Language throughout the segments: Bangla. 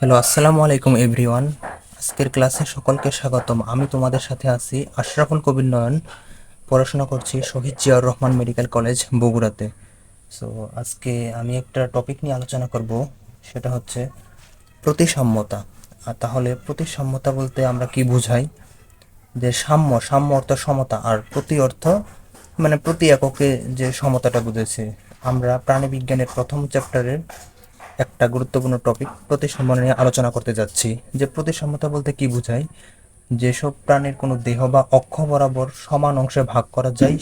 হ্যালো আসসালামু আলাইকুম এভরিওয়ান আজকের ক্লাসে সকলকে স্বাগতম। আমি তোমাদের সাথে আছি আশরাফুল কবির নয়ন। পড়াশোনা করছি শহীদ জিয়াউর রহমান মেডিকেল কলেজ, বগুড়াতে। সো আজকে আমি একটা টপিক নিয়ে আলোচনা করব। সেটা হচ্ছে প্রতিসাম্যতা। আর তাহলে প্রতিসাম্যতা বলতে আমরা কি বুঝাই? যে সাম্য সাম্য অর্থ সমতা। আর প্রতি অর্থ মানে প্রতি এককে যে সমতাটা বুঝেছে। আমরা প্রাণীবিজ্ঞানের প্রথম চ্যাপ্টারের একটা গুরুত্বপূর্ণ টপিক প্রতিসাম্য নিয়ে আলোচনা করতে যাচ্ছি। যে প্রতিসাম্যতা বলতে কি বোঝায়? যেসব প্রাণীর কোনো দেহ বা অক্ষ বরাবর সমান অংশে ভাগ করা যায়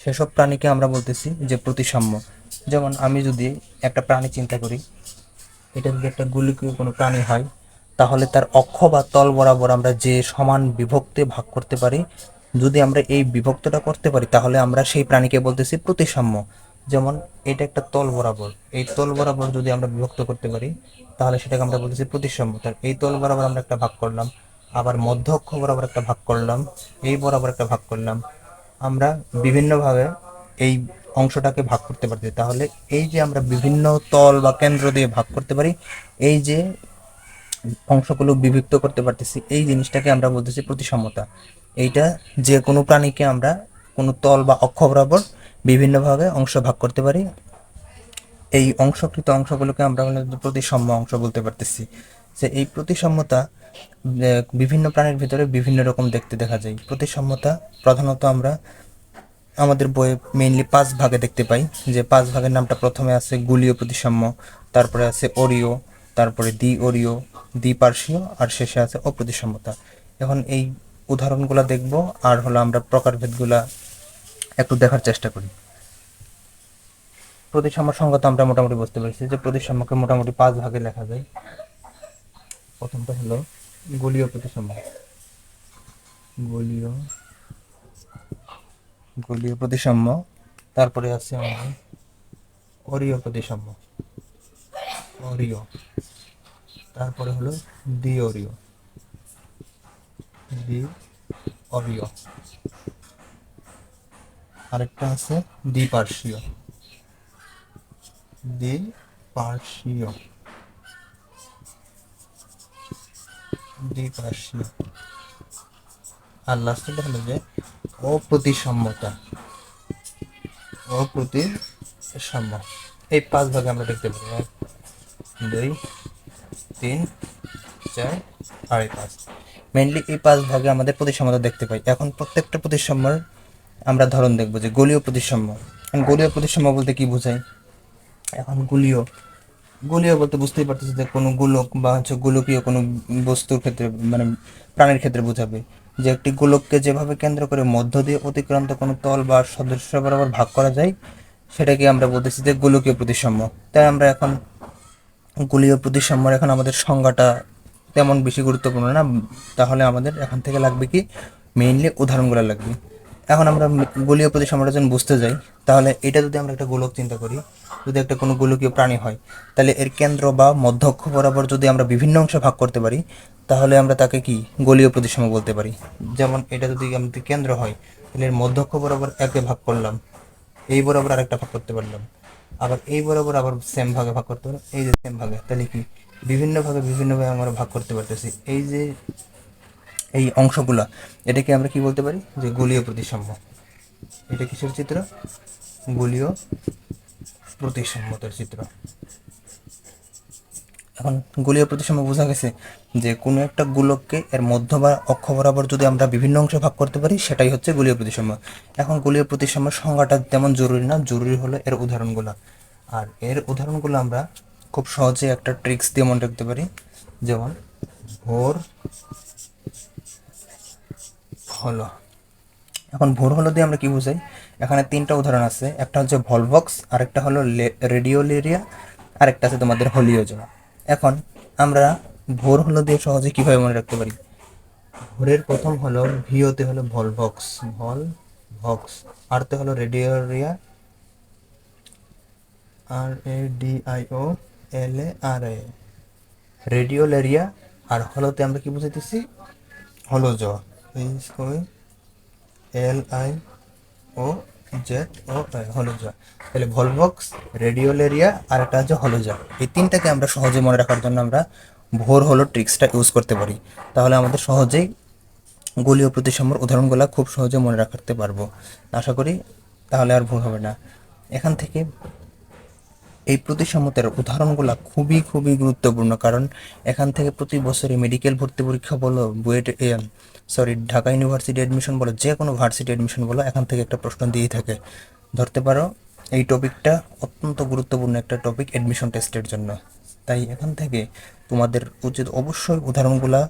সেসব প্রাণীকে আমরা বলতেছি যে প্রতিসাম্য। যেমন আমি যদি একটা প্রাণী চিন্তা করি, এটা যদি একটা গুলিকীয় কোনো প্রাণী হয়, তাহলে তার অক্ষ বা তল বরাবর আমরা যে সমান বিভক্তে ভাগ করতে পারি, যদি আমরা এই বিভক্তটা করতে পারি, তাহলে আমরা সেই প্রাণীকে বলতেছি প্রতিসাম্য। যেমন এটা একটা তল বরাবর। এই তল বরাবর যদি আমরা বিভক্ত করতে পারি, তাহলে সেটাকে আমরা বলতেছি প্রতিসাম্য তার এই তল বরাবর আমরা একটা ভাগ করলাম, আবার মধ্য অক্ষ বরাবর একটা ভাগ করলাম, এই বরাবর একটা ভাগ করলাম। আমরা বিভিন্নভাবে এই অংশটাকে ভাগ করতে পারছি। তাহলে এই যে আমরা বিভিন্ন তল বা কেন্দ্র দিয়ে ভাগ করতে পারি, এই যে অংশগুলো বিভক্ত করতে পারতেছি, এই জিনিসটাকে আমরা বলতেছি প্রতিসমতা এইটা যে কোনো প্রাণীকে আমরা কোনো তল বা অক্ষ বরাবর বিভিন্নভাবে অংশ ভাগ করতে পারি। এই অংশকৃত অংশগুলোকে আমরা প্রতিসাম্য অংশ বলতে পারতেছি। যে এই প্রতিসাম্যতা বিভিন্ন প্রাণীর ভিতরে বিভিন্ন রকম দেখতে দেখা যায়। প্রতিসাম্যতা প্রধানত আমরা আমাদের বইয়ে মেইনলি পাঁচ ভাগে দেখতে পাই। যে পাঁচ ভাগের নামটা প্রথমে আছে গুলীয় প্রতিসাম্য, তারপরে আছে অরিও তারপরে দ্বি অরিও দ্বিপার্শ্বীয়, আর শেষে আছে অপ্রতিসাম্যতা। এখন এই উদাহরণগুলো দেখব, আর হলো আমরা প্রকারভেদগুলা একটু দেখার চেষ্টা করি। প্রতিসাম্য সংজ্ঞা তো আমরা মোটামুটি বুঝতে পারছি যে প্রতিসাম্যকে মোটামুটি পাঁচ ভাগে লেখা যায়। প্রথমটা হলো, গলীয় প্রতিসাম্য গলীয় গলীয় প্রতিসাম্য তারপরে আছে আমাদের অরীয় প্রতিসাম্য অরীয়। তারপরে হলো দ্বি অরীয় দ্বি অরীয় আরেকটা আছে দ্বিপার্শ্বীয়। দ্বিপার্শ্বীয়। আর লাস্টটা হলো যে অপ্রতিসাম্যতা। অপ্রতিসাম্য। এই পাঁচ ভাগে আমরা দেখতে পাই এক, দুই, তিন, চার আর এই পাঁচ। মেনলি এই পাঁচ ভাগে আমাদের প্রতিসাম্যতা দেখতে পাই। এখন প্রত্যেকটা প্রতিসাম্যর আমরা ধরন দেখব যে গলীয় প্রতিসাম্য গলীয় প্রতিসাম্য বলতে কি বোঝায়? এখন গুলীয়। গুলীয় বলতে বুঝতেই পারতেছি যে কোনো গোলক বা হচ্ছে গোলকীয় কোনো বস্তুর ক্ষেত্রে মানে প্রাণীর ক্ষেত্রে বোঝাবে। যে একটি গোলককে যেভাবে কেন্দ্র করে মধ্য দিয়ে অতিক্রান্ত কোনো তল বা সদস্য বরাবর ভাগ করা যায়, সেটাকে আমরা বলতেছি যে গোলকীয় প্রতিসাম্য তাই আমরা এখন গোলীয় প্রতিসাম্যর এখন আমাদের সংজ্ঞাটা তেমন বেশি গুরুত্বপূর্ণ না, তাহলে আমাদের এখান থেকে লাগবে কি? মেইনলি উদাহরণগুলো লাগবে। এখন আমরা গোলীয় প্রতিসাম্যটা যখন বুঝতে যাই, তাহলে এটা যদি আমরা একটা গোলক চিন্তা করি, যদি একটা কোনো গোলকীয় প্রাণী হয়, তাহলে এর কেন্দ্র বা মধ্যক্ষ বরাবর যদি আমরা বিভিন্ন অংশে ভাগ করতে পারি, তাহলে আমরা তাকে কি গোলীয় প্রতিসাম্য বলতে পারি। যেমন এটা যদি আমাদের কেন্দ্র হয়, তাহলে এর মধ্যক্ষ বরাবর একে ভাগ করলাম, এই বরাবর আরেকটা ভাগ করতে পারলাম, আবার এই বরাবর আবার সেম ভাগে ভাগ করতে পারলাম, এই যে সেম ভাগে, তাহলে কি? বিভিন্ন ভাগে বিভিন্নভাবে আমরা ভাগ করতে পারতেছি। এই যে এই অংশগুলা, এটাকে আমরা কি বলতে পারি? যে গোলীয় প্রতিসাম্য এটা কিসের চিত্র? গোলীয় প্রতিসাম্যতার চিত্র। এখন গোলীয় প্রতিসাম্য বোঝা গেছে যে কোনো একটা গোলককে এর মধ্য বা অক্ষ বরাবর যদি আমরা বিভিন্ন অংশে ভাগ করতে পারি, সেটাই হচ্ছে গোলীয় প্রতিসাম্য এখন গোলীয় প্রতিসাম্যের সংজ্ঞাটা তেমন জরুরি না, জরুরি হলো এর উদাহরণগুলো। আর এর উদাহরণগুলো আমরা খুব সহজে একটা ট্রিক্স দিয়ে মনে রাখতে পারি। যেমন ভোর হলো। এখন ভোর হলো দিয়ে আমরা কি বুঝাই? এখানে তিনটা উদাহরণ আছে। একটা হচ্ছে ভলভক্স আরেকটা হলো রেডিওলেরিয়া আরেকটা আছে তোমাদের হোলিওজোয়া এখন আমরা ভোর হলো দিয়ে সহজে কীভাবে মনে রাখতে পারি? ভোরের প্রথম হলো ভিওতে হলো ভলভক্স ভল ভক্স আরতে হলো রেডিওরিয়া আর এ ডি আই ও এল এ আর এ রেডিওলেরিয়া আর হলোতে আমরা কি বুঝাইতেছি? হলো জ এল আই ও জেড ও হলুজা তাহলে ভলভক্স রেডিওলেরিয়া আর একটা হচ্ছে হলুজা এই তিনটাকে আমরা সহজে মনে রাখার জন্য আমরা ভোর হলো ট্রিক্সটা ইউজ করতে পারি। তাহলে আমাদের সহজেই গোলীয় প্রতিসাম্যর উদাহরণগুলো খুব সহজে মনে রাখতে পারব। আশা করি তাহলে আর ভুল হবে না। এখান থেকে এই প্রতিসাম্যতার উদাহরণগুলো খুবই খুবই গুরুত্বপূর্ণ। কারণ এখান থেকে প্রতি বছরে মেডিকেল ভর্তি পরীক্ষা বলো, BUET sorry Dhaka university admission বলো, যে কোনো ভার্সিটি অ্যাডমিশন বলো, এখান থেকে একটা প্রশ্ন দিয়েই থাকে। ধরতে পারো, এই টপিকটা অত্যন্ত গুরুত্বপূর্ণ একটা টপিক অ্যাডমিশন টেস্টের জন্য। তাই এখান থেকে তোমাদের উচিত অবশ্যই উদাহরণগুলা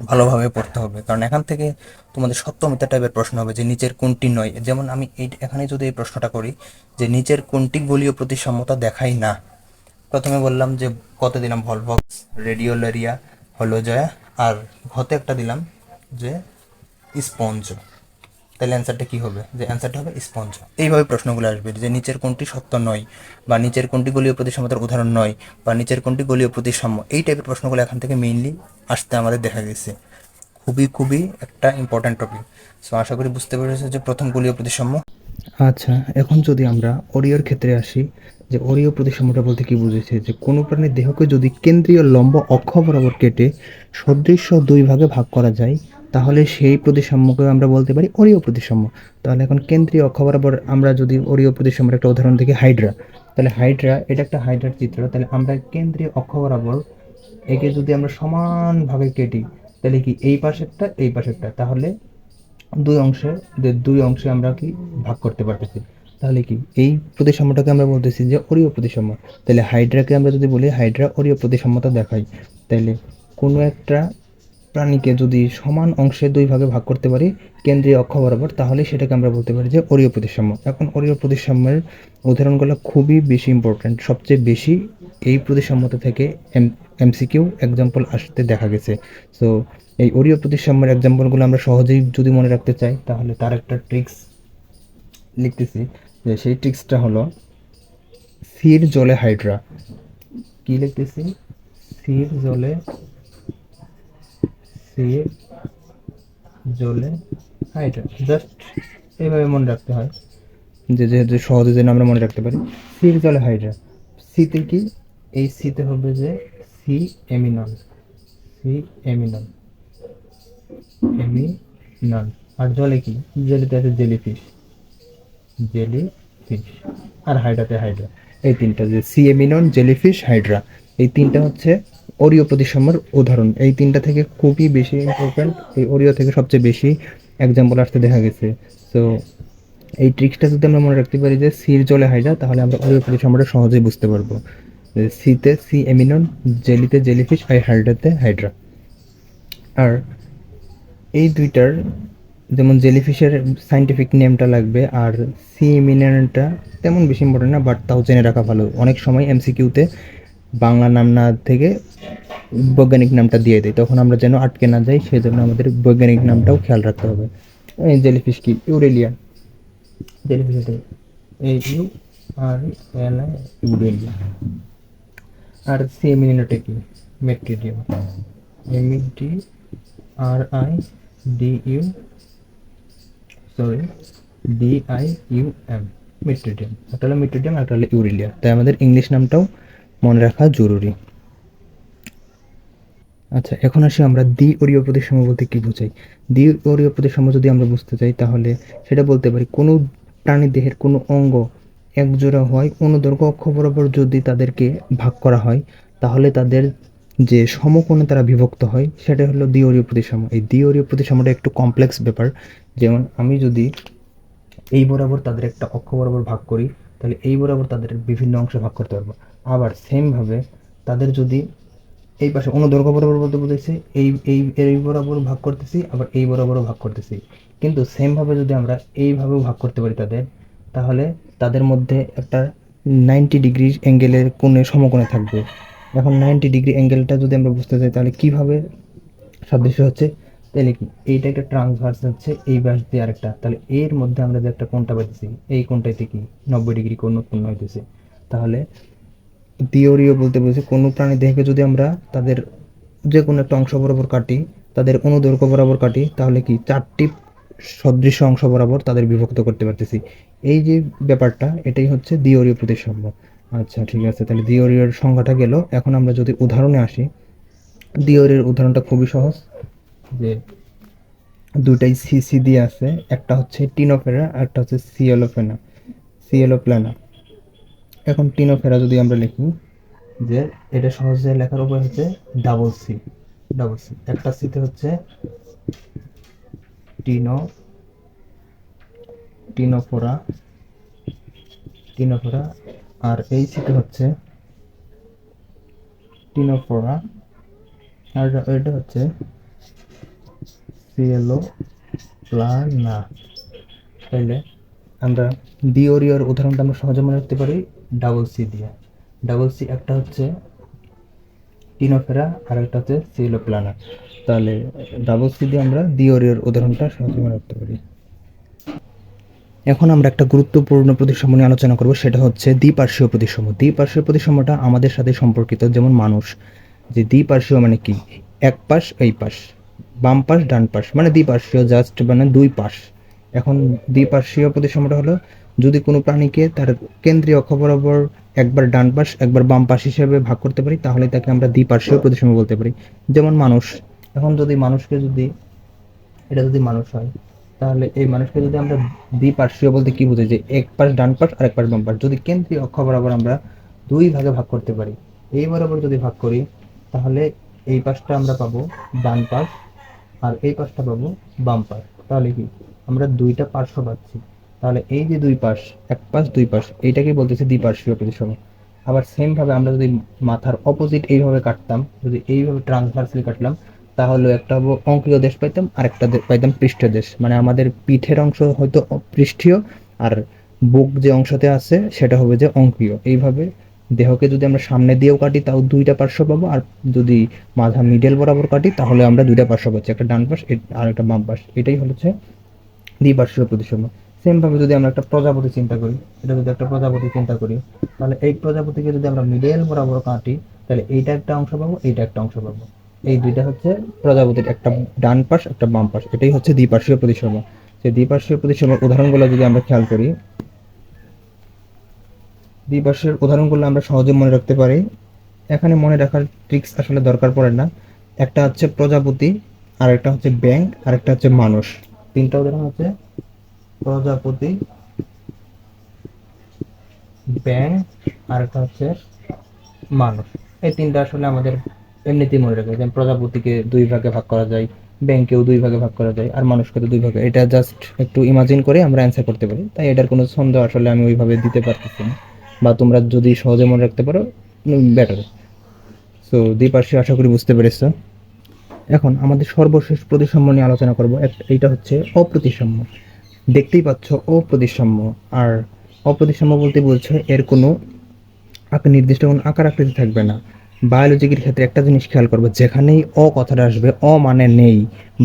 ভালোভাবে পড়তে হবে। কারণ এখান থেকে তোমাদের সত্য টাইপের প্রশ্ন হবে যে নিচের কোনটি নয়। যেমন আমি এই এখানে যদি এই প্রশ্নটা করি যে নিচের কোনটি গলীয় প্রতিসাম্যতা দেখাই না? প্রথমে বললাম যে কত দিলাম ভলভক্স, রেডিওলারিয়া, হলোজয়া, আর ঘতে একটা দিলাম যে স্পঞ্জ। তাহলে অ্যান্সারটা কী হবে? যে অ্যান্সারটা হবে স্পঞ্জ এইভাবে প্রশ্নগুলো আসবে যে নিচের কোনটি সত্য নয়, বা নিচের কোনটি গলীয় প্রতিসাম্যতার উদাহরণ নয়, বা নিচের কোনটি গলীয় প্রতিসাম্য। এই টাইপের প্রশ্নগুলো এখান থেকে মেইনলি আসতে আমাদের দেখা গেছে। খুবই খুবই একটা ইম্পর্ট্যান্ট টপিক সো আশা করি বুঝতে পেরেছ যে প্রথম গলীয় প্রতিসাম্য। আচ্ছা এখন যদি আমরা অরিওর ক্ষেত্রে আসি, যে অরিও প্রতিসাম্যটা বলতে কি বুঝেছে? যে কোনো প্রাণীর দেহকে যদি কেন্দ্রীয় লম্ব অক্ষ বরাবর কেটে সদৃশ্য দুই ভাগে ভাগ করা যায় তাহলে সেই প্রতিসাম্যকে আমরা বলতে পারি অরিও প্রতিসাম্য। তাহলে এখন কেন্দ্রীয় অক্ষ বরাবর আমরা যদি অরিও প্রতিসাম্যের একটা উদাহরণ দেখি হাইড্রা তাহলে হাইড্রা এটা একটা হাইড্রার চিত্র। তাহলে আমরা কেন্দ্রীয় অক্ষ বরাবর একে যদি আমরা সমানভাবে কেটি, তাহলে কি এই পাশেরটা এই পাশেরটা? তাহলে দুই অংশে দুই অংশে আমরা কি ভাগ করতে পারতেছি? তাহলে কি এই প্রতিসাম্যটাকে আমরা বলতেছি যে অরীয় প্রতিসাম্য। তাহলে হাইড্রাকে আমরা যদি বলি হাইড্রা অরীয় প্রতিসাম্যতা দেখাই তাহলে কোনো একটা প্রাণীকে যদি সমান অংশে দুই ভাগে ভাগ করতে পারি, কেন্দ্রীয় অক্ষ বরাবর, তাহলে সেটাকে আমরা বলতে পারি যে অরীয় প্রতিসাম্য। এখন অরীয় প্রতিসাম্যের উদাহরণগুলো খুবই বেশি ইম্পর্ট্যান্ট সবচেয়ে বেশি এই প্রতিসাম্যতা থেকে এম, এমসিকিউ এক্সাম্পল আসতে দেখা গেছে। সো এই অরীয় প্রতিসাম্যের এক্সাম্পলগুলো আমরা সহজেই যদি মনে রাখতে চাই, তাহলে তার একটা ট্রিক্স লিখতেছি। যে সেই ট্রিক্সটা হলো, স্থির জলে হাইড্রা কি লিখতেছি? স্থির জলে স্থির জলে হাইড্রা জাস্ট এইভাবে মনে রাখতে হয়। যে যেহেতু সহজে যেন আমরা মনে রাখতে পারি। স্থির জলে হাইড্রা সিতে কি? এই সিতে হবে যে সি এমিনন সি এমিনন এমিনন আর জলে কি? জলেতে আছে জেলিফিশ জেলি ফিশ আর হাইড্রাতে হাইড্রা এই তিনটা যে সিএমিনন জেলিফিশ হাইড্রা এই তিনটা হচ্ছে অরিও প্রতিসাম্যর উদাহরণ। এই তিনটা থেকে খুবই বেশি ইম্পর্ট্যান্ট এই অরিও থেকে সবচেয়ে বেশি এক্সাম্পল আসতে দেখা গেছে। তো এই ট্রিক্সটা যদি আমরা মনে রাখতে পারি যে সির জলে হাইড্রা তাহলে আমরা অরিও প্রতিসাম্যটা সহজেই বুঝতে পারব। সিতে সি এমিনন জেলিতে জেলিফিশ আর হাইড্রাতে হাইড্রা আর এই দুইটার যেমন জেলিফিশের সাইন্টিফিক নেমটা লাগবে, আর সি মিনারেলটা তেমন বেশি ইম্পর্টেন্ট না বাট তাও জেনে রাখা ভালো। অনেক সময় এমসিকিউতে বাংলা নাম না থেকে বৈজ্ঞানিক নামটা দিয়ে দেয়। তখন আমরা যেন আটকে না যাই, সেজন্য আমাদের বৈজ্ঞানিক নামটাও খেয়াল রাখতে হবে। জেলিফিশ কি? ইউরেলিয়া জেলিফিশ এই ইউ আর এল ইউরেলিয়া আর সি মিনারেলটা কি Metridium M D R I D U sorry D I U M Metridium একটা হলো মিট্রিডিয়াম একটা হলো ইউরিলিয়া তাই আমাদের ইংলিশ নামটাও মনে রাখা জরুরি। আচ্ছা এখন আসি আমরা দ্বি অরীয় প্রতিসাম্য বলতে কী বোঝাই? দ্বি অরীয় প্রতিসাম্য যদি আমরা বুঝতে চাই, তাহলে সেটা বলতে পারি, কোনো প্রাণী দেহের কোনো অঙ্গ একজোড়া হয় অনুদৈর্ঘ্য অক্ষ বরাবর যদি তাদেরকে ভাগ করা হয়, তাহলে তাদের যে সমকোণে তারা বিভক্ত হয় সেটা হলো দ্বিঅরীয় প্রতিসাম্য এই দ্বিঅরীয় প্রতিসাম্যটা একটু কমপ্লেক্স ব্যাপার। যেমন আমি যদি এই বরাবর তাদের একটা অক্ষ বরাবর ভাগ করি তাহলে এই বরাবর তাদের বিভিন্ন অংশে ভাগ করতে পারব। আবার সেমভাবে তাদের যদি এই পাশে অনুদৈর্ঘ্য বরাবর বলতে বুঝেছি এই এই এই বরাবর ভাগ করতেছি, আবার এই বরাবরও ভাগ করতেছি। কিন্তু সেমভাবে যদি আমরা এইভাবেও ভাগ করতে পারি তাদের, তাহলে তাদের মধ্যে একটা নাইনটি ডিগ্রি অ্যাঙ্গেলের কোণে সমকোণে থাকবে। এখন নাইনটি ডিগ্রি অ্যাঙ্গেলটা যদি আমরা বুঝতে চাই, তাহলে কীভাবে সাদৃশ্য হচ্ছে? তাহলে কি? এইটা একটা ট্রান্সভার্স হচ্ছে, এই বাস দিয়ে আরেকটা। তাহলে এর মধ্যে আমরা যে একটা কোনটা পাইতেছি, এই কোণটাতে কি? নব্বই ডিগ্রি কোণ উৎপন্ন হইতেছে। তাহলে দিওরিও বলতে বলছে, কোনো প্রাণী দেহকে যদি আমরা তাদের যে কোনো একটা অংশ বরাবর কাটি, তাদের অনুদৈর্ঘ্য বরাবর কাটি, তাহলে কি চারটি সদৃশ অংশ বরাবর তাদের বিভক্ত করতে পারতেছি। এই যে ব্যাপারটা, এটাই হচ্ছে দ্বিঅরীয় প্রতিসাম্য। আচ্ছা ঠিক আছে, তাহলে দ্বিঅরীয়র সংখ্যাটা গেল। এখন আমরা যদি উদাহরণে আসি দ্বিঅরীর উদাহরণটা খুবই সহজ। যে দুটাই সিসি দিয়ে আছে, একটা হচ্ছে টিনোফেরা আর একটা হচ্ছে সিএলোফেনা সিএলোপ্লানা এখন টিনোফেরা যদি আমরা লিখি, যে এটা সহজে লেখার উপায় হচ্ছে ডাবল সি ডাবল সি একটা সিতে হচ্ছে টিনো, টিনোফোরা টিনোফোরা, আর এই সিতে হচ্ছে টিনোফোরা, আর এটা হচ্ছে সিএলও প্লানা তাহলে আমরা ডিওরিওর উদাহরণটা আমরা সহজে মনে রাখতে পারি ডাবল সি দিয়ে। ডাবল সি একটা হচ্ছে টিনোফেরা আর একটা হচ্ছে সিএলও প্লানা তাহলে ডাবল সি দিয়ে আমরা ডিওরিওর উদাহরণটা সহজে মনে রাখতে পারি। এখন আমরা একটা গুরুত্বপূর্ণ প্রতিসাম্য নিয়ে আলোচনা করব, সেটা হচ্ছে দ্বিপার্শ্বীয় প্রতিসাম্য দ্বিপার্শ্বীয় প্রতিসাম্যটা আমাদের সাথে সম্পর্কিত, যেমন মানুষ। যে দ্বিপার্শ্বীয় মানে কি? এক পাশ এই পাশ। বাম পাশ, ডান পাশ মানে দ্বিপার্শ্বীয় জাস্ট মানে দুই পাশ। এখন দ্বিপার্শ্বীয় প্রতিসাম্যটা হলো, যদি কোনো প্রাণীকে তার কেন্দ্রীয় অক্ষ বরাবর একবার ডান পাশ, একবার বাম পাশ হিসেবে ভাগ করতে পারি, তাহলে তাকে আমরা দ্বিপার্শ্বীয় প্রতিসাম্য বলতে পারি। যেমন মানুষ। এখন যদি মানুষকে যদি, এটা যদি মানুষ হয়, তাহলে এই মানুষকে যদি আমরা দ্বিপার্শ্বীয় বলতে কি বুঝি যে এক পাশ ডান পাশ আর এক পাশ বাম পাশ। যদি কেন্দ্রীয় অক্ষ বরাবর আমরা দুই ভাগে ভাগ করতে পারি, এই বরাবর যদি ভাগ করি, তাহলে এই পাশটা আমরা পাবো ডান পাশ আর এই পাশটা পাবো বাম পাশ তাহলে কি? আমরা দুইটা পার্শ্ব পাচ্ছি। তাহলে এই যে দুই পাশ এক পাশ, দুই পাশ এইটাকে বলতেছে দ্বিপার্শ্বীয় প্রতিসম আবার সেম ভাবে আমরা যদি মাথার অপোজিট এইভাবে কাটতাম, যদি এইভাবে ট্রান্সভার্সলি কাটলাম তাহলে একটা হব অঙ্কীয় দেশ পাইতাম আর একটা পাইতাম পৃষ্ঠীয় দেশ। মানে আমাদের পিঠের অংশ হয়তো পৃষ্ঠীয়, আর বুক যে অংশতে আছে, সেটা হবে যে অঙ্কীয়। এইভাবে দেহকে যদি আমরা সামনে দিয়েও কাটি, তাও দুইটা পার্শ্ব পাবো। আর যদি মাথা মিডল বরাবর কাটি, তাহলে আমরা দুইটা পার্শ্ব পাচ্ছি, একটা ডান পাশ আর একটা বাম পাশ এটাই হচ্ছে দ্বিপার্শ্বীয় প্রতিসম। সেম ভাবে যদি আমরা একটা প্রজাপতি চিন্তা করি, এটা যদি একটা প্রজাপতি চিন্তা করি, তাহলে এই প্রজাপতিকে যদি আমরা মিডল বরাবর কাটি, তাহলে এইটা একটা অংশ পাবো, এইটা একটা অংশ পাবো। এই দুইটা হচ্ছে প্রজাপতির একটা ডান পাশ একটা বাম পাশ এটাই হচ্ছে দ্বিপার্শ্বীয় প্রতিসম। সেই দ্বিপার্শ্বীয় প্রতিসমের উদাহরণগুলো যদি আমরা খেয়াল করি দ্বিপার্শ্বীয় উদাহরণগুলো আমরা সহজে মনে রাখতে পারি। এখানে মনে রাখার ট্রিক্স আসলে দরকার পড়ে না। একটা হচ্ছে প্রজাপতি আর একটা হচ্ছে ব্যাংক আর একটা হচ্ছে মানুষ। তিনটা উদাহরণ হচ্ছে প্রজাপতি, ব্যাংক আর একটা হচ্ছে মানুষ। এই তিনটা আসলে আমাদের এমনিতেই মনে রাখে। যেমন প্রজাপতিকে দুই ভাগে ভাগ করা যায় ব্যাংকেও দুই ভাগে ভাগ করা যায়, আর মানুষকে তো দুই ভাগে। এটা জাস্ট একটু ইমাজিন করে আমরা অ্যান্সার করতে পারি। তাই এটার কোনো ছন্দ আসলে আমি ওইভাবে দিতে পারতেছি না। বা তোমরা যদি সহজে মনে রাখতে পারো বেটার সো দ্বিপার্শ্বী আশা করি বুঝতে পেরেছ। এখন আমাদের সর্বশেষ প্রতিসাম্য নিয়ে আলোচনা করব। এইটা হচ্ছে অপ্রতিসাম্য। দেখতেই পাচ্ছ অপ্রতিসাম্য। আর অপ্রতিসাম্য বলতে বলছে এর কোনো নির্দিষ্ট কোনো আকার আকৃতি থাকবে না। বায়োলজিকের ক্ষেত্রে একটা জিনিস খেয়াল করব, যেখানেই অ কথাটা আসবে, অ মানে নেই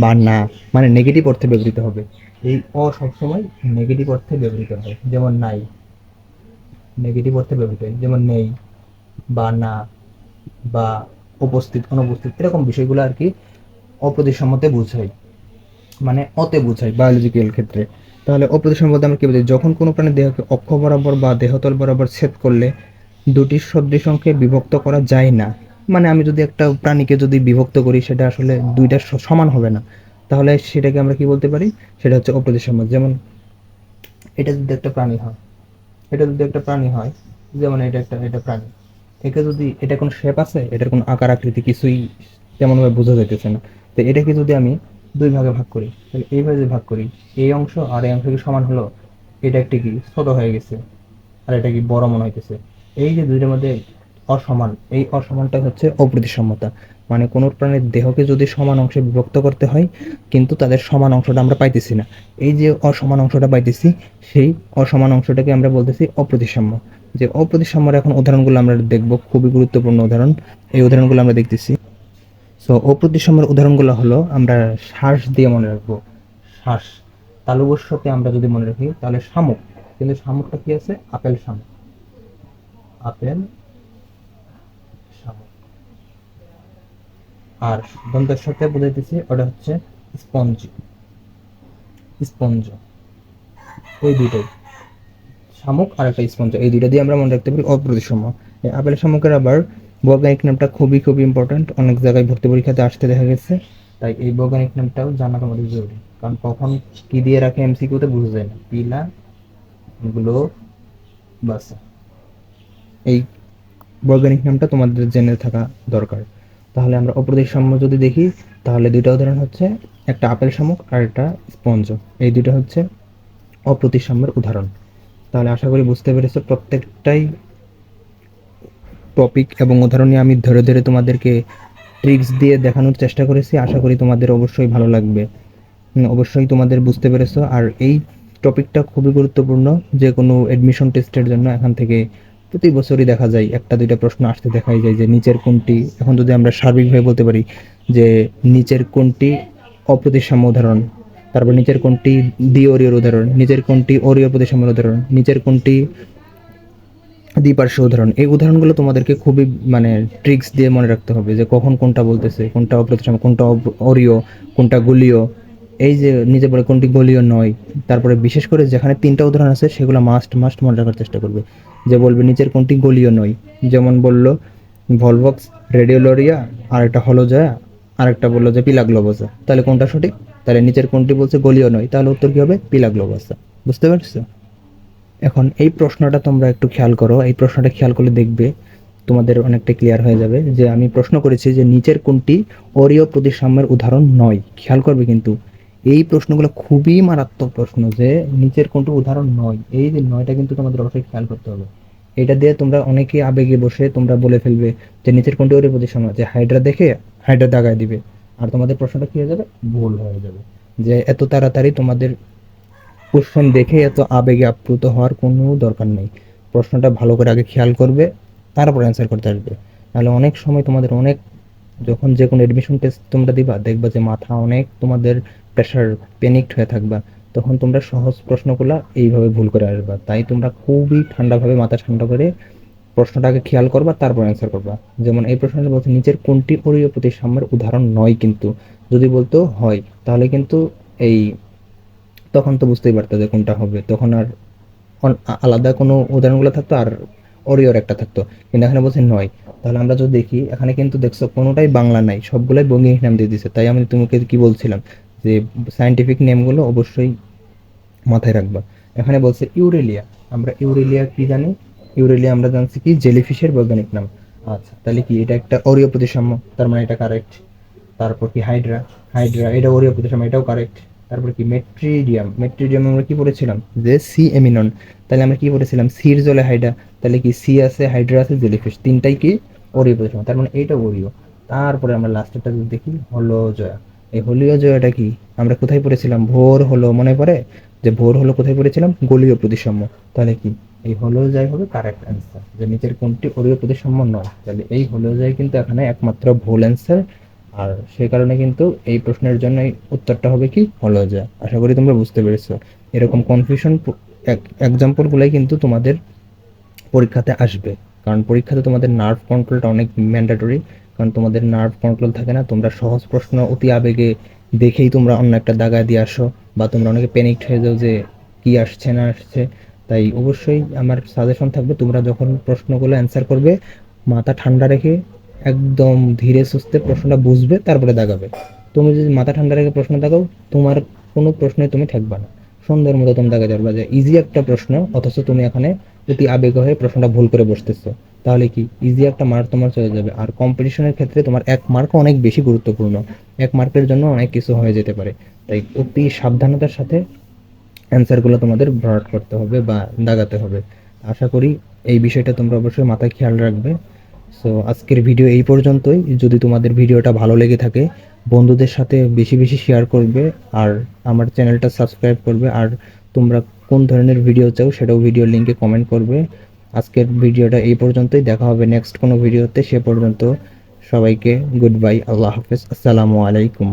বা না মানে নেগেটিভ অর্থে ব্যবহৃত হবে। এই অ সবসময় নেগেটিভ অর্থে ব্যবহৃত হয়, যেমন নাই। নেগেটিভ অর্থে ব্যবহৃত হয়। যেমন নেই বা না বা উপস্থিত, অনুপস্থিত, এরকম বিষয়গুলো আর কি অপ্রতিসাম্যতে বোঝায় মানে অতে বোঝায় বায়োলজিক্যাল ক্ষেত্রে। তাহলে অপ্রতিসাম্য বলতে আমরা কি বুঝি যখন কোনো প্রাণীর দেহকে অক্ষ বরাবর বা দেহতল বরাবর ছেদ করলে দুটি সদৃশ অঙ্কে বিভক্ত করা যায় না। মানে আমি যদি একটা প্রাণীকে যদি বিভক্ত করি, সেটা আসলে দুইটা সমান হবে না। তাহলে সেটাকে আমরা কি বলতে পারি? সেটা হচ্ছে অপ্রতিসাম্য যেমন এটা যদি একটা প্রাণী হয় এটা যদি একটা প্রাণী হয়, যেমন এটা একটা, এটা প্রাণী, একে যদি, এটা কোনো শেপ আছে? এটার কোনো আকার, আকৃতি কিছুই তেমনভাবে বোঝা যাইতেছে না। তো এটাকে যদি আমি দুই ভাগে ভাগ করি, তাহলে এইভাবে যদি ভাগ করি, এই অংশ আর এই অংশ কি সমান হলো, এটা একটি কি ছোট হয়ে গেছে, আর এটা কি বড় মনে হইতেছে। এই যে দুইটার মধ্যে অসমান। এই অসমানটা হচ্ছে অপ্রতিসাম্যতা মানে কোনো প্রাণীর দেহকে যদি সমান অংশে বিভক্ত করতে হয়, কিন্তু তাদের সমান অংশটা আমরা পাইতেছি না। এই যে অসমান অংশটা পাইতেছি, সেই অসমান অংশটাকে আমরা বলতেছি অপ্রতিসাম্য। যে অপ্রতিসাম্যের এখন উদাহরণগুলো আমরা দেখব, খুবই গুরুত্বপূর্ণ উদাহরণ। এই উদাহরণগুলো আমরা দেখতেছি। সো অপ্রতিসাম্যের উদাহরণগুলো হলো, আমরা শ্বাস দিয়ে মনে রাখব। শ্বাস। তালুবস্যতে আমরা যদি মনে রাখি, তাহলে শামুক। কিন্তু শামুকটা কি আছে? আপেল শামুক। আপেল শামুক আর দন্তের সাথে বোঝাইতেছি ওটা হচ্ছে স্পঞ্জ স্পঞ্জ। এই দুইটাই। শামুক আর একটা স্পঞ্জ। এই দুইটা দিয়ে আমরা মনে রাখতে পারি অপ্রতিসম এই আপেল শামুকের আবার বৈজ্ঞানিক নামটা খুবই খুবই ইম্পর্ট্যান্ট অনেক জায়গায় ভর্তি পরীক্ষাতে আসতে দেখা গেছে। তাই এই বৈজ্ঞানিক নামটাও জানা তোমাদের জরুরি। কারণ কখন কি দিয়ে রাখে এমসিকিউতে বুঝা যায় না। পিলা, গ্লো, বাসা। এই বৈজ্ঞানিক নামটা তোমাদের জেনে থাকা দরকার। তাহলে আমরা অপ্রতিসাম্য যদি দেখি, তাহলে দুইটা উদাহরণ হচ্ছে একটা আপেল শামুক আর একটা স্পঞ্জ। এই দুইটা হচ্ছে অপ্রতিসাম্যের উদাহরণ। তাহলে আশা করি বুঝতে পেরেছ প্রত্যেকটাই টপিক এবং উদাহরণ নিয়ে আমি ধরে ধরে তোমাদেরকে ট্রিক্স দিয়ে দেখানোর চেষ্টা করেছি। আশা করি তোমাদের অবশ্যই ভালো লাগবে। অবশ্যই তোমাদের বুঝতে পেরেছ। আর এই টপিকটা খুবই গুরুত্বপূর্ণ যে কোনো এডমিশন টেস্টের জন্য এখান থেকে প্রতি বছরই দেখা যায়, একটা, দুইটা প্রশ্ন আসতে দেখাই যায় যে নিচের কোনটি, এখন যদি আমরা সার্বিকভাবে বলতে পারি যে নিচের কোনটি অপ্রতিসাম্য উদাহরণ, তারপর নিচের কোনটি দ্বিঅরীয়র উদাহরণ, নিচের কোনটি অরীয় প্রতিসাম্যের উদাহরণ, নিচের কোনটি দ্বিপার্শ্ব উদাহরণ, এই উদাহরণগুলো তোমাদেরকে খুবই মানে ট্রিক্স দিয়ে মনে রাখতে হবে যে কখন কোনটা বলতেছে, কোনটা অপ্রতিসাম্য, কোনটা অরীয় কোনটা গলীয়, এই যে নিজে বলে কোনটি গলীয় নয়, তারপরে বিশেষ করে যেখানে তিনটা উদাহরণ আছে সেগুলো মাস্ট মাস্ট মনে রাখার চেষ্টা করবে। যে বলবে, নিচের কোনটি গলীয় নয়? যেমন বলল, ভলভক্স রেডিওলোরিয়া আর একটা হলো জয়া আর একটা বলল যে পিলাগ্লোবাসা। তাহলে কোনটা সঠিক? তাহলে নিচের কোনটি বলছে গলীয় নয়, তাহলে উত্তর কি হবে? পিলাগ্লোবাসা। বুঝতে পারছ? এখন এই প্রশ্নটা তোমরা একটু খেয়াল করো। এই প্রশ্নটা খেয়াল করলে দেখবে তোমাদের অনেকটা ক্লিয়ার হয়ে যাবে যে আমি প্রশ্ন করেছি যে নিচের কোনটি অরীয় প্রতিসাম্যের উদাহরণ নয়। খেয়াল করবে কিন্তু। এই প্রশ্নগুলো খুবই মারাত্মক প্রশ্ন যে নিচের কোনটি উদাহরণ নয়। এই যে নয়টা কিন্তু তোমাদের অবশ্যই খেয়াল করতে হবে। এটা দিয়ে তোমরা অনেকে আবেগে বসে তোমরা বলে ফেলবে যে নিচের কোনটি অরীয় প্রতিসাম্য যে হাইড্রা দেখে হাইড্রা দাগায় দিবে। আর তোমাদের প্রশ্নটা কি হয়ে যাবে? ভুল হয়ে যাবে। যে এত তাড়াতাড়ি তোমাদের কোশ্চেন দেখে এত আবেগে আপ্লুত হওয়ার কোনো দরকার নেই। প্রশ্নটা ভালো করে আগে খেয়াল করবে, তারপর অ্যান্সার করতে আসবে। নাহলে অনেক সময় তোমাদের অনেক, যখন যে কোনো এডমিশন টেস্ট তোমরা দিবা, দেখবা যে মাথা অনেক তোমাদের প্রেশার প্যানিকড হয়ে থাকবা, তখন তোমরা সহজ প্রশ্নগুলো এইভাবে ভুল করে আসবা। তাই তোমরা খুবই ঠান্ডাভাবে, মাথা ঠান্ডা করে প্রশ্নটাকে খেয়াল করবা, তারপর অ্যান্সার করবা। যেমন এই প্রশ্নটা বলছে, নিচের কোনটি অরীয় প্রতিসাম্যের উদাহরণ নয় কিন্তু? যদি বলতো, হয়। তাহলে কিন্তু এই তখন তো বুঝতেই পারতো যে কোনটা হবে। তখন আর আলাদা কোনো উদাহরণগুলো থাকতো আর অরিওর একটা থাকতো। কিন্তু এখানে বলছে নয়। তাহলে আমরা যদি দেখি, এখানে কিন্তু দেখছ কোনোটাই বাংলা নাই, সবগুলাই বঙ্গিক নাম দিয়ে দিছে। তাই আমি তোমাকে কি বলছিলাম? যে সায়েন্টিফিক নেমগুলো অবশ্যই মাথায় রাখবা। এখানে বলছে ইউরেলিয়া। আমরা ইউরেলিয়া কি জানি? ইউরেলিয়া আমরা জানছি কি জেলিফিশের বৈজ্ঞানিক নাম। আচ্ছা তাহলে কি এটা একটা অরীয় প্রতিসাম্য? তার মানে এটা কারেক্ট তারপর কি হাইড্রা হাইড্রা এটা ওরিও প্রতিসাম্য, এটাও কারেক্ট তারপর কি মেট্রিডিয়াম মেট্রিডিয়াম আমরা কি পড়েছিলাম? যে সি এমিনন তাহলে আমরা কি পড়েছিলাম? সির জলে হাইড্রা তাহলে কি সি আছে হাইড্রা আছে, জেলিফিশ। তিনটাই কি ওরিও প্রতিসাম্য। তার মানে এইটা ওরিও তারপরে আমরা লাস্টেরটা দেখি, হলো জয়া। এই হলিও জয়াটা কি? আমরা কোথায় পড়েছিলাম? ভোর হলো, মনে পড়ে? যে ভোর হলো কোথায় পড়েছিলাম? গলীয় প্রতিসাম্য। তাহলে কি? এই হলো যাই হবে কারেক্ট অ্যান্সার যে নিচের কোনটি অরীয় প্রতিসাম্য নয়। তাহলে এই হলো যাই কিন্তু এখানে একমাত্র ভুল অ্যান্সার আর সেই কারণে কিন্তু এই প্রশ্নের জন্য এই উত্তরটা হবে কি? হলো যা আশা করি তোমরা বুঝতে পেরেছ। এরকম কনফিউশন এক্সাম্পলগুলাই কিন্তু তোমাদের পরীক্ষাতে আসবে। কারণ পরীক্ষাতে তোমাদের নার্ভ কন্ট্রোলটা অনেক ম্যান্ডেটরি কারণ তোমাদের নার্ভ কন্ট্রোল থাকে না, তোমরা সহজ প্রশ্ন অতি আবেগে দেখেই তোমরা অন্য একটা দাগায় দিয়ে আসো বা তোমরা অনেকে প্যানিকড হয়ে যাও যে কি আসছে, না আসছে। তাই অবশ্যই আমার সাজেশন থাকবে, তোমরা যখন প্রশ্নগুলো অ্যান্সার করবে, মাথা ঠান্ডা রেখে একদম ধীরে সুস্থে প্রশ্নটা বুঝবে, তারপরে দাগাবে। তুমি যদি মাথা ঠান্ডা রেখে প্রশ্ন দাগাও, তোমার কোনো প্রশ্নে তুমি থাকবে না। সুন্দর মতো তুমি দাগা যাবে যে ইজি একটা প্রশ্ন, অথচ তুমি এখানে অতি আবেগ হয়ে প্রশ্নটা ভুল করে বসতেছো। তাহলে কি? ইজি একটা মার্ক তোমার চলে যাবে। আর কম্পিটিশনের ক্ষেত্রে তোমার এক মার্ক অনেক বেশি গুরুত্বপূর্ণ। এক মার্কের জন্য অনেক কিছু হয়ে যেতে পারে। তাই অতি সাবধানতার সাথে অ্যান্সারগুলো তোমাদের ভরাট করতে হবে বা দাগাতে হবে। আশা করি এই বিষয়টা তোমরা অবশ্যই মাথায় খেয়াল রাখবে। সো আজকের ভিডিও এই পর্যন্তই। যদি তোমাদের ভিডিওটা ভালো লেগে থাকে, বন্ধুদের সাথে বেশি বেশি শেয়ার করবে আর আমার চ্যানেলটা সাবস্ক্রাইব করবে। আর তোমরা কোন ধরনের ভিডিও চাও, সেটাও ভিডিও লিঙ্কে কমেন্ট করবে। আজকের ভিডিওটা এই পর্যন্তই। দেখা হবে নেক্সট কোনো ভিডিওতে সে পর্যন্ত সবাইকে গুড বাই আল্লাহ হাফেজ। আসসালামু আলাইকুম।